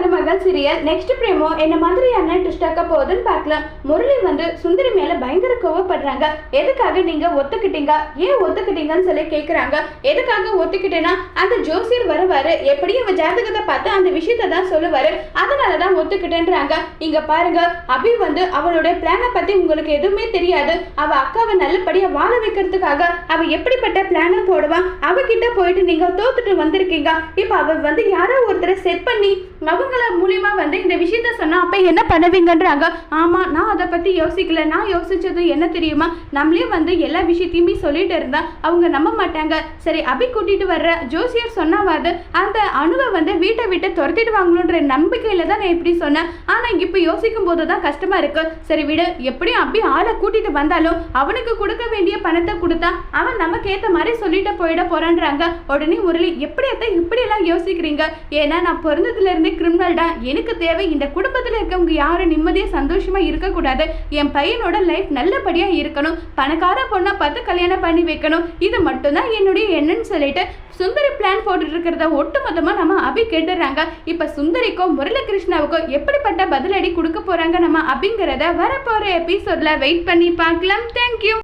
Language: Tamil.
மருமகள் சீரியல் நெக்ஸ்ட் பிரேமோ என்ன மாதிரியான ட்விஸ்டாக்க போகுதுன்னு பார்க்கலாம். முரளி வந்து சுந்தரி மேல பயங்கர கோவப்படுறாங்க. எதுக்காக நீங்க ஒத்துக்கிட்டீங்க? ஏன் ஒத்துக்கிட்டீங்கன்னு சொல்லி கேக்குறாங்க. எதுக்காக ஒத்துக்கிட்டேன்னா அந்த ஜோசியர் வருவாரு. எப்படியும் இவ ஜாதகத்தை பார்த்து அந்த விஷயத்தை தான் சொல்லுவாரு. அதனாலதான் ஒத்துக்கிட்டேன்றாங்க. இங்க பாருங்க அபி வந்து அவளுடைய பிளானை பத்தி உங்களுக்கு எதுவுமே தெரியாது. அவ அக்காவை நல்லபடியா வாழ வைக்கிறதுக்காக அவ எப்படிப்பட்ட பிளானை போடுவான் அவகிட்ட போயிட்டு நீங்க தோத்துட்டு வந்திருக்கீங்க. இப்ப அவ வந்து யாரோ ஒருத்தரை செட் பண்ணி அவங்க அவங்கள மூலியமா வந்து இந்த விஷயத்த சொன்னா அப்ப என்ன பண்ணுவீங்கன்றாங்க? ஆமா நான் அதை பத்தி யோசிக்கல. நான் யோசிச்சது என்ன தெரியுமா? நம்மளே வந்து எல்லா விஷயத்தையுமே சொல்லிட்டு இருந்தா அவங்க நம்ப மாட்டாங்க. சரி அபி கூட்டிட்டு வர்ற ஜோசியர் சொன்னாவது அந்த அணுவை வந்து வீட்டை விட்டு துரத்திடுவாங்களோன்ற நம்பிக்கையில தான் நான் இப்படி சொன்னேன். ஆனா இப்ப யோசிக்கும் போது தான் கஷ்டமா இருக்கு. சரி விடு. எப்படியும் அபி ஆளை கூட்டிட்டு வந்தாலும் அவனுக்கு கொடுக்க வேண்டிய பணத்தை கொடுத்தா அவன் நமக்கு ஏத்த மாதிரி சொல்லிட்டு போயிட போறான்றாங்க. உடனே முரளி எப்படியாத்த இப்படி எல்லாம் யோசிக்கிறீங்க? ஏன்னா நான் பிறந்ததுல இருந்தே கிரிமினல் தான் எனக்கு தேவை இந்த குடும்பத்தில் இருக்கவங்க யாரும் நிம்மதியாக சந்தோஷமாக இருக்கக்கூடாது. என் பையனோட லைஃப் நல்லபடியாக இருக்கணும். பணக்கார பொண்ணை பார்த்து கல்யாணம் பண்ணி வைக்கணும். இது மட்டும்தான் என்னுடைய எண்ணன்னு சொல்லிட்டு சுந்தரி பிளான் போட்டுட்டு இருக்கிறத ஒட்டுமொத்தமாக நம்ம அபி கேட்டுடுறாங்க இப்போ சுந்தரிக்கும் முரளிகிருஷ்ணாவுக்கும் எப்படிப்பட்ட பதிலடி கொடுக்க போகிறாங்க நம்ம அப்படிங்கிறத வரப்போகிற எபிசோடில் வெயிட் பண்ணி பார்க்கலாம். தேங்க்யூ